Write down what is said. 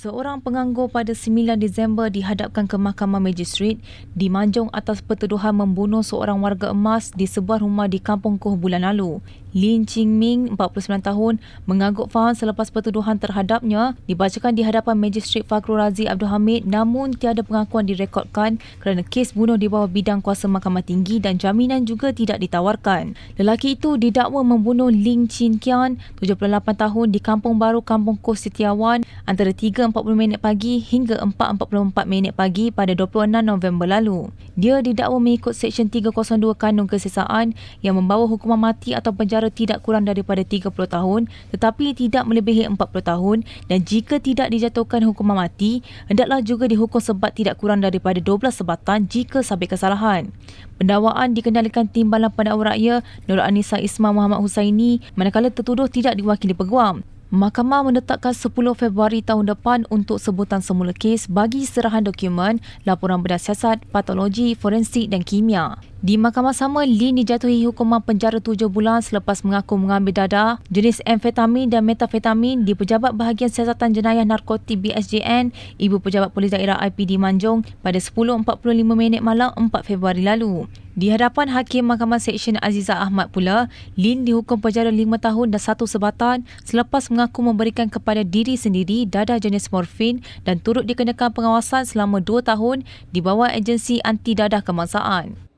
Seorang penganggur pada 9 Disember dihadapkan ke Mahkamah Magistrate di Manjung atas pertuduhan membunuh seorang warga emas di sebuah rumah di Kampung Koh bulan lalu. Lin Ching Ming, 49 tahun, mengangguk faham selepas pertuduhan terhadapnya dibacakan di hadapan Magistrate Fakhrul Razi Abdul Hamid namun tiada pengakuan direkodkan kerana kes bunuh di bawah bidang kuasa Mahkamah Tinggi dan jaminan juga tidak ditawarkan. Lelaki itu didakwa membunuh Ling Chin Kian, 78 tahun di Kampung Baru Kampung Koh Setiawan antara 3.40 minit pagi hingga 4.44 minit pagi pada 26 November lalu. Dia didakwa mengikut Seksyen 302 Kanun Kesesaan yang membawa hukuman mati atau penjara penjara tidak kurang daripada 30 tahun tetapi tidak melebihi 40 tahun dan jika tidak dijatuhkan hukuman mati, hendaklah juga dihukum sebat tidak kurang daripada 12 sebatan jika sabit kesalahan. Pendakwaan dikendalikan Timbalan Pendakwa Rakyat Nur Anissa Isma Muhammad Husaini manakala tertuduh tidak diwakili peguam. Mahkamah menetapkan 10 Februari tahun depan untuk sebutan semula kes bagi serahan dokumen, laporan berdasar patologi, forensik dan kimia. Di mahkamah sama, Lin dijatuhi hukuman penjara tujuh bulan selepas mengaku mengambil dadah jenis amfetamin dan metafetamin di Pejabat Bahagian Siasatan Jenayah Narkotik BSJN, Ibu Pejabat Polis Daerah IPD Manjung pada 10.45 minit malam 4 Februari lalu. Di hadapan Hakim Mahkamah Seksyen Aziza Ahmad pula, Lin dihukum penjara lima tahun dan satu sebatan selepas mengaku memberikan kepada diri sendiri dadah jenis morfin dan turut dikenakan pengawasan selama dua tahun di bawah agensi anti dadah kebangsaan.